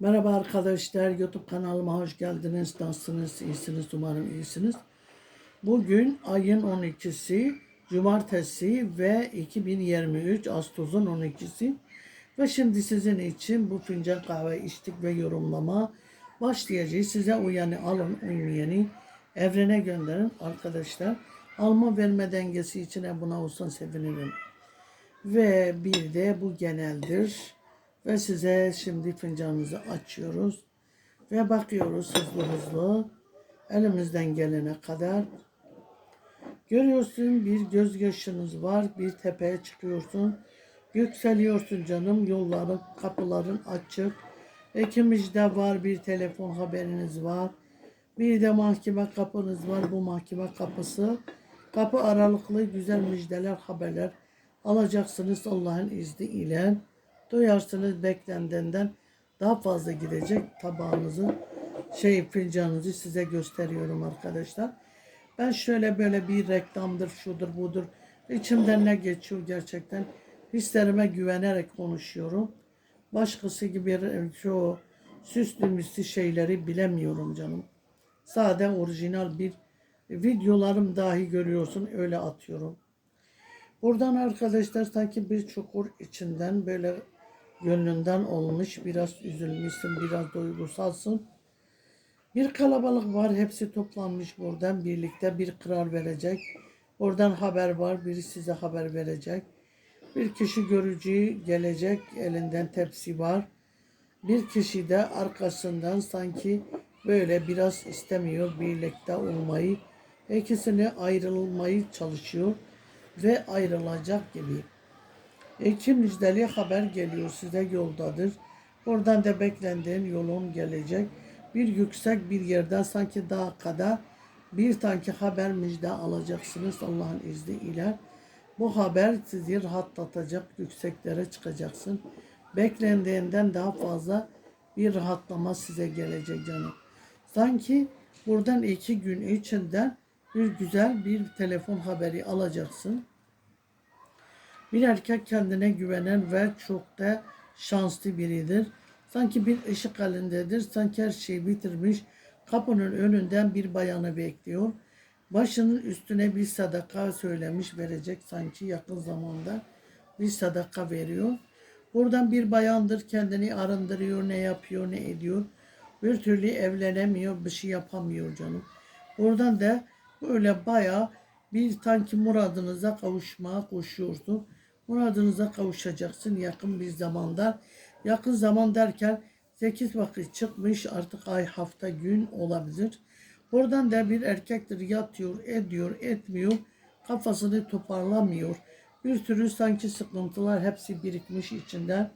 Merhaba arkadaşlar, YouTube kanalıma hoş geldiniz. Nasılsınız? İyisiniz, umarım iyisiniz. Bugün ayın 12'si, Cumartesi ve 2023 Ağustos'un 12'si. Ve şimdi sizin için bu fincan kahve içtik ve yorumlama başlayacağız. Size uyanı alın, uymayanı evrene gönderin arkadaşlar. Alma verme dengesi için buna olsun sevinirim. Ve bir de bu geneldir. Ve size şimdi fincanımızı açıyoruz. Ve bakıyoruz hızlı hızlı. Elimizden gelene kadar. Görüyorsun bir gözyaşınız var. Bir tepeye çıkıyorsun. Yükseliyorsun canım. Yolların, kapıların açık. İkimizde var bir telefon haberiniz var. Bir de mahkeme kapınız var. Bu mahkeme kapısı. Kapı aralıklı güzel müjdeler, haberler alacaksınız Allah'ın izniyle. Duyarsınız beklendiğinden daha fazla gidecek tabağınızı, şey fincanınızı size gösteriyorum arkadaşlar. Ben şöyle böyle bir reklamdır, şudur budur. İçimden ne geçiyor gerçekten. Hislerime güvenerek konuşuyorum. Başkası gibi şu süslü müslü şeyleri bilemiyorum canım. Sade orijinal bir videolarım dahi görüyorsun öyle atıyorum. Buradan arkadaşlar sanki bir çukur içinden böyle gönlünden olmuş biraz üzülmüşsün biraz duygusalsın. Bir kalabalık var hepsi toplanmış buradan birlikte bir karar verecek. Oradan haber var biri size haber verecek. Bir kişi görücü gelecek elinden tepsi var. Bir kişi de arkasından sanki böyle biraz istemiyor birlikte olmayı. İkisini ayrılmayı çalışıyor ve ayrılacak gibi. İki müjdeli haber geliyor size yoldadır. Oradan da beklendiğin yolun gelecek. Bir yüksek bir yerden sanki daha kadar bir tanki haber müjde alacaksınız Allah'ın izniyle. Bu haber sizi rahatlatacak, yükseklere çıkacaksın. Beklendiğinden daha fazla bir rahatlama size gelecek canım. Sanki buradan iki gün içinden bir güzel bir telefon haberi alacaksın. Bir erkek kendine güvenen ve çok da şanslı biridir. Sanki bir ışık halindedir. Sanki her şeyi bitirmiş. Kapının önünden bir bayanı bekliyor. Başının üstüne bir sadaka söylemiş verecek sanki yakın zamanda bir sadaka veriyor. Buradan bir bayandır kendini arındırıyor, ne yapıyor, ne ediyor. Bir türlü evlenemiyor, bir şey yapamıyor canım. Buradan da böyle bayağı bir sanki muradınıza kavuşmaya koşuyorsun. Muradınıza kavuşacaksın yakın bir zamanda. Yakın zaman derken 8 vakit çıkmış artık ay hafta gün olabilir. Buradan da bir erkektir yatıyor, ediyor, etmiyor. Kafasını toparlamıyor. Bir sürü sanki sıkıntılar hepsi birikmiş içinde.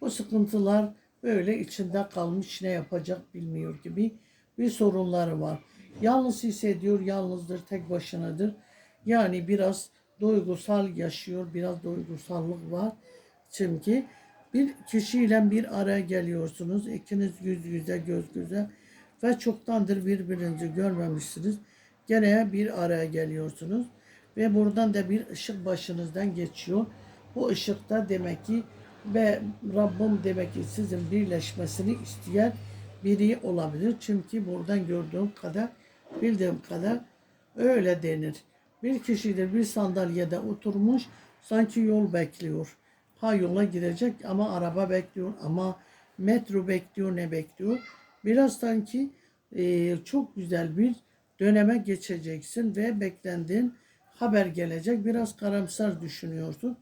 Bu sıkıntılar böyle içinde kalmış ne yapacak bilmiyor gibi bir sorunları var. Yalnız hissediyor, yalnızdır, tek başınadır. Yani biraz duygusal yaşıyor, biraz duygusallık var. Çünkü bir kişiyle bir araya geliyorsunuz. İkiniz yüz yüze, göz göze ve çoktandır birbirinizi görmemişsiniz. Gene bir araya geliyorsunuz ve buradan da bir ışık başınızdan geçiyor. Bu ışıkta demek ki ve Rabbim demek ki sizin birleşmesini isteyen biri olabilir. Çünkü buradan gördüğüm kadar, bildiğim kadar öyle denir. Bir kişidir bir sandalyede oturmuş sanki yol bekliyor. Ha yola gidecek ama araba bekliyor ama metro bekliyor ne bekliyor. Biraz sanki e, çok güzel bir döneme geçeceksin ve beklendiğin haber gelecek. Biraz karamsar düşünüyorsun.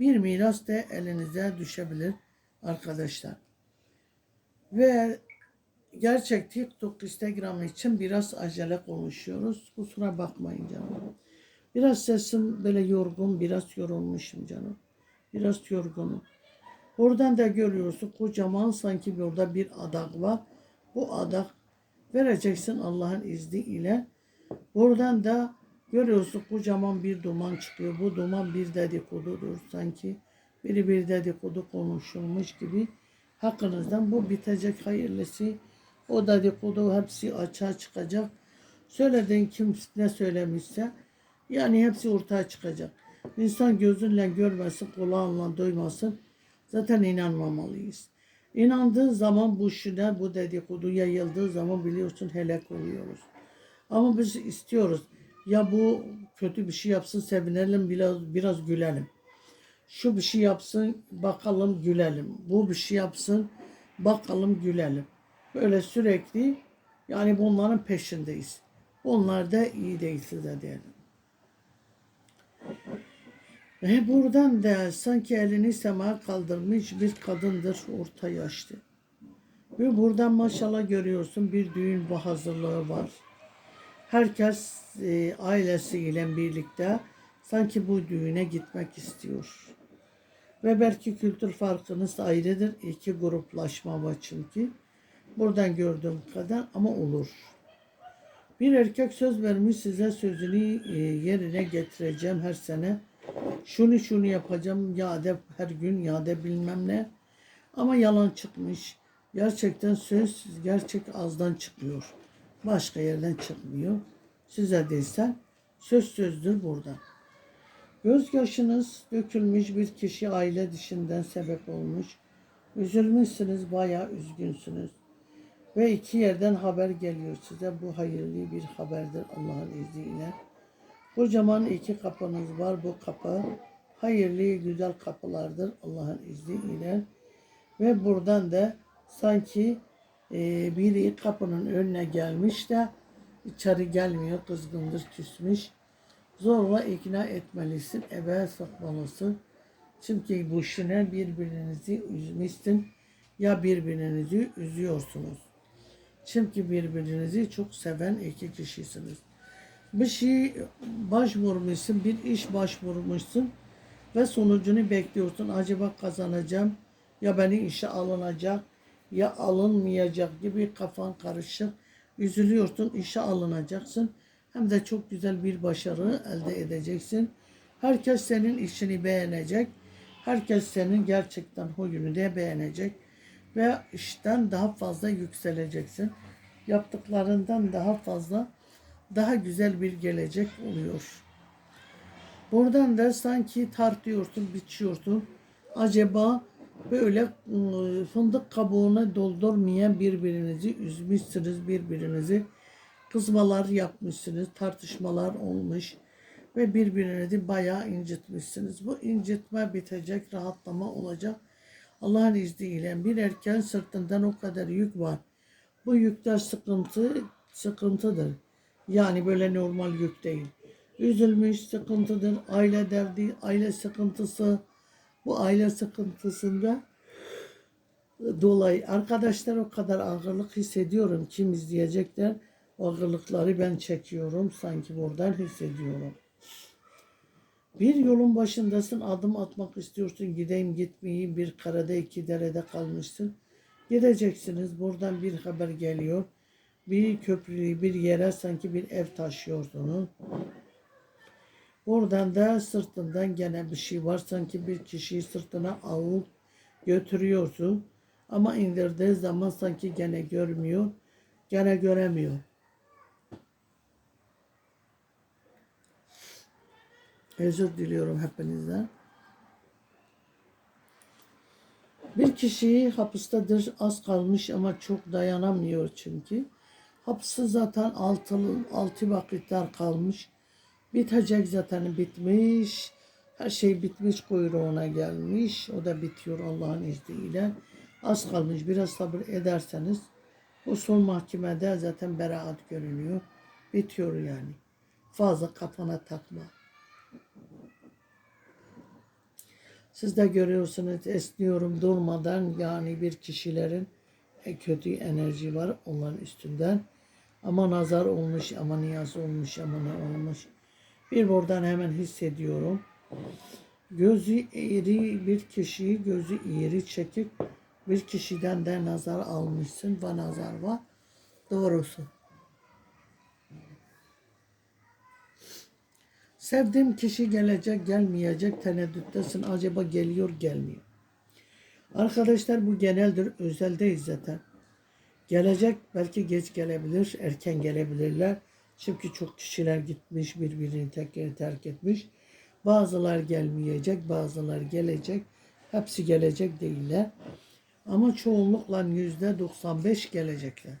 Bir miras da elinize düşebilir arkadaşlar. Ve gerçek TikTok, Instagram için biraz acele konuşuyoruz. Kusura bakmayın canım. Biraz sesim böyle yorgun, biraz yorulmuşum canım. Biraz yorgunum. Oradan da görüyorsun kocaman sanki burada bir adak var. Bu adak vereceksin Allah'ın izniyle. Oradan da görüyorsun kocaman bir duman çıkıyor. Bu duman bir dedikodudur sanki. Biri bir dedikodu konuşulmuş gibi. Hakkınızdan bu bitecek hayırlısı. O dedikodu hepsi açığa çıkacak. Söylediğin kim ne söylemişse yani hepsi ortaya çıkacak. İnsan gözünle görmesin, kulağınla duymasın. Zaten inanmamalıyız. İnandığı zaman bu şuna, bu dedikodu yayıldığı zaman biliyorsun helak oluyoruz. Ama biz istiyoruz. Ya bu kötü bir şey yapsın sevinelim biraz biraz gülelim. Şu bir şey yapsın bakalım gülelim. Bu bir şey yapsın bakalım gülelim. Böyle sürekli yani bunların peşindeyiz. Onlar da iyi değil size diyelim. Ve buradan da sanki elini semaya kaldırmış bir kadındır orta yaşlı. Ve buradan maşallah görüyorsun bir düğün hazırlığı var. Herkes e, ailesiyle birlikte sanki bu düğüne gitmek istiyor. Ve belki kültür farkınız ayrıdır. İki gruplaşma var çünkü. Buradan gördüğüm kadar ama olur. Bir erkek söz vermiş size sözünü e, yerine getireceğim her sene. Şunu şunu yapacağım ya da her gün ya da bilmem ne. Ama yalan çıkmış. Gerçekten söz gerçek ağızdan çıkıyor. Başka yerden çıkmıyor. Size değilse söz sözdür burada. Gözyaşınız dökülmüş bir kişi aile dışından sebep olmuş. Üzülmüşsünüz, bayağı üzgünsünüz. Ve iki yerden haber geliyor size. Bu hayırlı bir haberdir Allah'ın izniyle. Kocaman iki kapınız var. Bu kapı hayırlı, güzel kapılardır Allah'ın izniyle. Ve buradan da sanki e, biri kapının önüne gelmiş de içeri gelmiyor, kızgındır, küsmüş. Zorla ikna etmelisin, eve sokmalısın. Çünkü bu işine birbirinizi üzmüşsün ya birbirinizi üzüyorsunuz. Çünkü birbirinizi çok seven iki kişisiniz. Bir şey başvurmuşsun, bir iş başvurmuşsun ve sonucunu bekliyorsun. Acaba kazanacağım ya beni işe alınacak ya alınmayacak gibi kafan karışık. Üzülüyorsun, işe alınacaksın. Hem de çok güzel bir başarı elde edeceksin. Herkes senin işini beğenecek. Herkes senin gerçekten huyunu da beğenecek. Ve işten daha fazla yükseleceksin. Yaptıklarından daha fazla, daha güzel bir gelecek oluyor. Buradan da sanki tartıyorsun, biçiyorsun. Acaba böyle ıı, fındık kabuğuna doldurmayan birbirinizi üzmüşsünüz birbirinizi. Kızmalar yapmışsınız, tartışmalar olmuş ve birbirinizi bayağı incitmişsiniz. Bu incitme bitecek, rahatlama olacak. Allah'ın izniyle bir erken sırtından o kadar yük var. Bu yükler sıkıntı, sıkıntıdır. Yani böyle normal yük değil. Üzülmüş sıkıntıdır. Aile derdi, aile sıkıntısı. Bu aile sıkıntısında dolayı arkadaşlar o kadar ağırlık hissediyorum. Kim izleyecekler ağırlıkları ben çekiyorum. Sanki buradan hissediyorum. Bir yolun başındasın, adım atmak istiyorsun, gideyim gitmeyeyim, bir karada iki derede kalmışsın. Gideceksiniz, buradan bir haber geliyor. Bir köprü, bir yere sanki bir ev taşıyorsunuz. Oradan da sırtından gene bir şey var. Sanki bir kişiyi sırtına alıp götürüyorsun. Ama indirdiği zaman sanki gene görmüyor. Gene göremiyor. Özür diliyorum hepinizden. Bir kişi hapistedir az kalmış ama çok dayanamıyor çünkü. Hapsi zaten altı, altı vakitler kalmış. Bitecek zaten bitmiş. Her şey bitmiş kuyruğuna gelmiş. O da bitiyor Allah'ın izniyle. Az kalmış biraz sabır ederseniz o son mahkemede zaten beraat görünüyor. Bitiyor yani. Fazla kafana takma. Siz de görüyorsunuz esniyorum durmadan yani bir kişilerin kötü enerji var onların üstünden. Ama nazar olmuş, ama niyaz olmuş, ama ne olmuş. Bir buradan hemen hissediyorum. Gözü eğri bir kişiyi gözü eğri çekip bir kişiden de nazar almışsın ve nazar var. Doğrusu. Sevdiğim kişi gelecek gelmeyecek tereddüttesin. Acaba geliyor gelmiyor. Arkadaşlar bu geneldir. Özel değil zaten. Gelecek belki geç gelebilir, erken gelebilirler. Çünkü çok kişiler gitmiş, birbirini tekrar terk etmiş. Bazılar gelmeyecek, bazılar gelecek. Hepsi gelecek değiller. Ama çoğunlukla yüzde 95 gelecekler.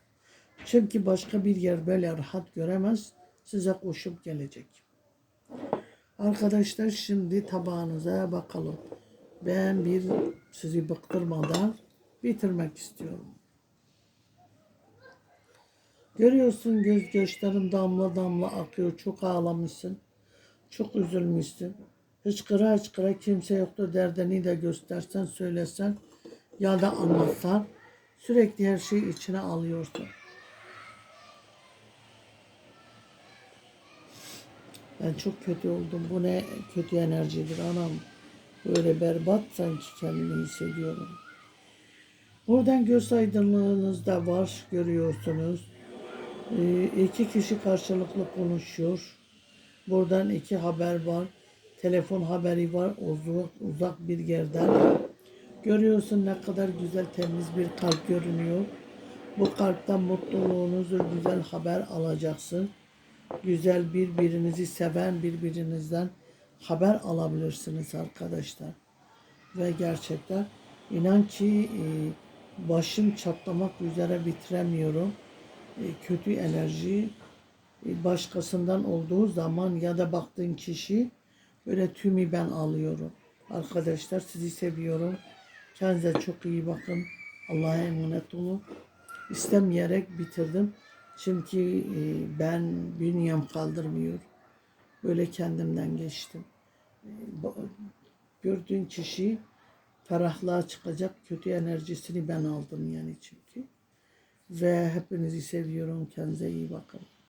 Çünkü başka bir yer böyle rahat göremez. Size koşup gelecek. Arkadaşlar şimdi tabağınıza bakalım. Ben bir sizi bıktırmadan bitirmek istiyorum. Görüyorsun göz göçlerin damla damla akıyor. Çok ağlamışsın. Çok üzülmüşsün. Hıçkıra hıçkıra kimse yoktu derdini de göstersen söylesen ya da anlatsan sürekli her şeyi içine alıyorsun. Ben çok kötü oldum. Bu ne kötü enerjidir anam. Böyle berbat sanki kendimi hissediyorum. Buradan göz aydınlığınız da var görüyorsunuz. Ee, iki kişi karşılıklı konuşuyor. Buradan iki haber var. Telefon haberi var uzak, uzak bir yerden. Görüyorsun ne kadar güzel temiz bir kalp görünüyor. Bu kalpten mutluluğunuzu güzel haber alacaksın. Güzel birbirinizi seven birbirinizden haber alabilirsiniz arkadaşlar. Ve gerçekten inan ki e, başım çatlamak üzere bitiremiyorum. E, kötü enerji e, başkasından olduğu zaman ya da baktığın kişi böyle tümü ben alıyorum. Arkadaşlar sizi seviyorum. Kendinize çok iyi bakın. Allah'a emanet olun. İstemeyerek bitirdim. Çünkü e, ben bünyem kaldırmıyor. Böyle kendimden geçtim. Gördüğün kişi ferahlığa çıkacak kötü enerjisini ben aldım yani çünkü. Ve hepinizi seviyorum. Kendinize iyi bakın.